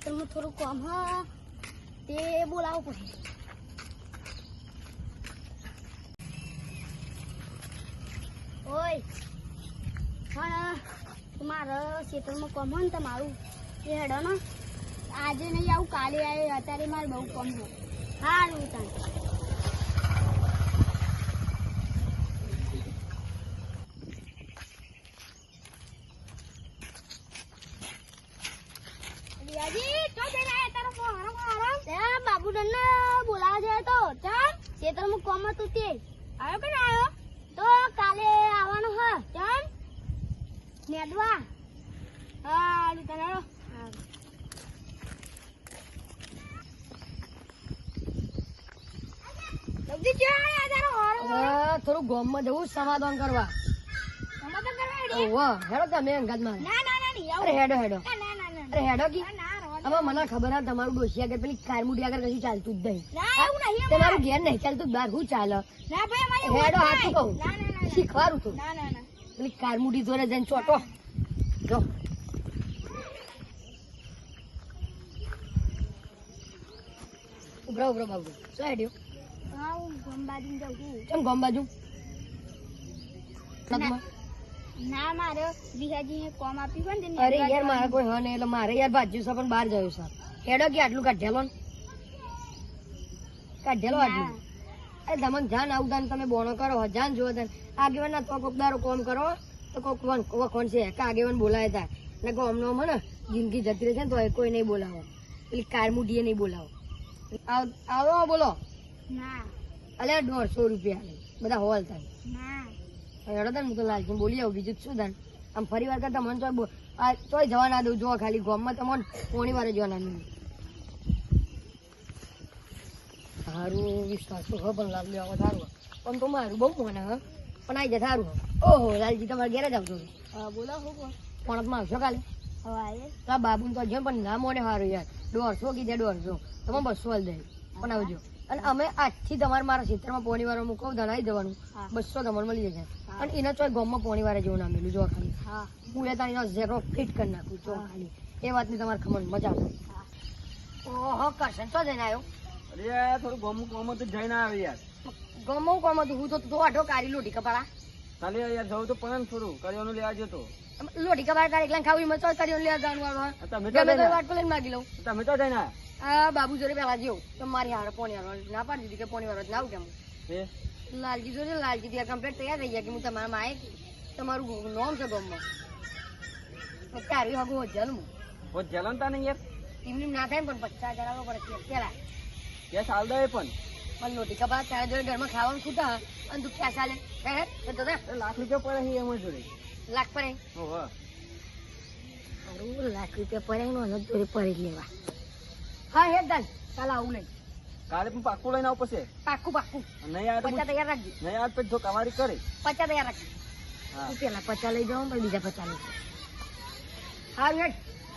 ખેતરમાં થોડું કામ હ તે બોલાવવું પડે ઓય પણ મારે ખેતરમાં કામ હોય ને તમારું એ હેડો ને આજે નહીં આવું કાલે આવે અત્યારે મારે બહુ કામ હોય સારું તાન રિયાજી, ચો જઈને આયા તારો ફોન? હરામ, હરામ. બાબુડનને બોલાવા જાય તો ચાલ ખેતરમાં કોમ હતું તે. આવ્યો કે ના આવ્યો તો કાલે આવવાનો હ ચાલ નેદવા. હા તને થોડું ગોમમાં જવું સમાધાન કરવા. સમાધાન કરવા હેડો? તમે ના ના ના. હેડો હેડો. અરે હેડો કી. હવે મને ખબર આ તમારું ડોશી આગળ પેલી કારમુડી આગળ કશું ચાલતું જ નહીં. તમારું ઘેર નહીં ચાલતું બહાર શું ચાલે? હેડો જ કહું શીખવાડું તું. પેલી કારમુડી જોડે જઈને ચોટો. જો. ઉભરા ઉભરા બાબુ. શું હેડ્યો હા જાઉં છું. કેમ ગોમ બાજુ? ના. કોમ હોય અરે યાર મારે કોઈ હા નહીં એટલે મારે યાર ભાજ્યું છે પણ બહાર જયું છે. હેડો કે આટલું કાઢેલો કાઢેલો આટલું. અરે તમને જાન આવું તાન તમે બોણો કરો જાન જુઓ તને. આગેવાન ના તો કોક દારો કોમ કરો તો કોક વન વખોણ છે કે આગેવાન બોલાય તા ને કો અમનો મને જિંદગી જતી રહે છે ને તો એ કોઈ નહીં બોલાવો. પેલી કારમુડીએ નહીં બોલાવો. આવ આવો બોલો. ના. અલે દોઢસો રૂપિયા. બધા હોલ થાય ના. હેડો તાન હું તો લાલજી બોલી આવું બીજું શું તાન આમ ફરી વાર કરતા મને બો- આ ચોય જવા ના દઉં જો ખાલી ગામમાં તમને પોણી વારે જવા ના દઉં સારું વિશ્વાસ તો હ પણ લાલ લેવા સારું પણ તો મારું બહુ મને હ પણ આવી જાય સારું. ઓહો લાલજી તમારે ઘેર જ આવજો. હા, બોલો હું કહું? પોણતમાં આવશો કાલે. તો બાબુ તો જેમ પણ ના મોડે સારું યાર. દોઢસો કીધે દોઢસો. તમે બસો હાલ દે પણ આવજો. અને અમે આજથી તમારે મારા ક્ષેત્રમાં પોણી વાળો મૂકો ધણાઈ જવાનું બસો તમારે મળી જશે. અને એના ચોય ગામમાં પોણી વારે જેવું નામેલું જો ખાલી. હા. હું એ તારી ઝેરો ફિટ કરી નાખું જો ખાલી. એ વાતની તમારે ખબર મજા આવે. ઓહો કરશન તો જઈને આવ્યો? અરે થોડું ગોમું ગોમું તો જઈને આવે યાર. ગમો કોમ તો હું તો તો આઠો કાઢી લોટી કપાળા. કાલે યાર જવું તો પણ થોડું. કર્યોનું લેવા જતો. લોટી કપાળ કાઢી એકલા ખાવી મચો ચોય લેવા જવાનું આવે તમે તો ગમે વાટકો લઈને માગી લઉં. તમે તો જઈને આ. બાબુ જોડે પેલા જેવું. તો મારી હારે પોણી વાળો. ના પાડી દીધી કે પોણી વાળો જ ના આવું કેમ લાલજી જોડે લાલજી ત્યાં કમ્પ્લેટ તૈયાર થઈ ગયા કે હું તમારા માય આવી તમારું નોમ છે ગામમાં. તારી હગું જન્મ બહુ જલન તા નહીં યાર? એમની ના થાય પણ પચાસ હજાર આવવો પડે છે. પેલા. હાલ દે પણ. પણ લોટી કપા તારા જોડે ઘરમાં ખાવાનું ખૂટા અને તું ક્યાં ચાલે? હે હે? તો લાખ રૂપિયા પડે એમ જોડે. લાખ પડે? ઓહો. અરે લાખ રૂપિયા પડે નો હજાર જોડે પડી જ લેવા. હા હે દાદ ચાલ આવું નહીં કાલે પણ પાક્કું લઈને આવું પછી પાક્કું પાક્કું. નહીં આવે તો પચાસ તૈયાર રાખજો. નહીં આવે તો જો કવારી કરે. પચાસ તૈયાર રાખજો. પેલા પચાસ લઈ જાઉં પછી બીજા પચાસ લઈ જાઉં. હા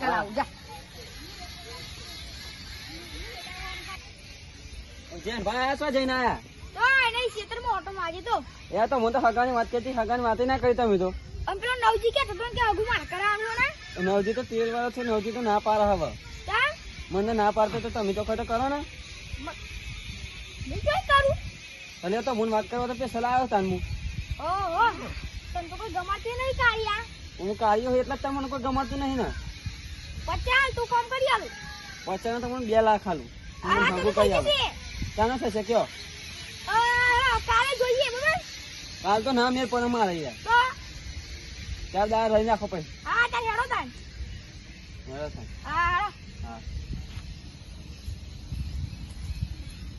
ચાલ આવું જા. જેન ભાઈ આયા છો જઈને આયા? નવજી તો તેલ વાળો છે નવજી તો ના પાર હવે. મને ના પારતો તો તમે તો ખતો કરો ને. શું કરું? અને તો મને વાત કરવા તો પેલા આવ્યો તાન હું ઓહો તને તો કોઈ ગમાતી નહીં કાઢ્યા હું કાર્યો હોય એટલે તમને કોઈ ગમાતું નહીં ને. પચાસ તું કામ કરી આલું. પચાસ તો મને બે લાખ આલું. તો ભાગું કઈ થઈ આવે જશે. થશે કયો? કાલે જોઈએ બરાબર? કાલ તો ના મેર પણ મારે યાર. ચાર દાડા રહી નાખો પછી. હા તાર હેડો તાન. હેડો છે. હા હા.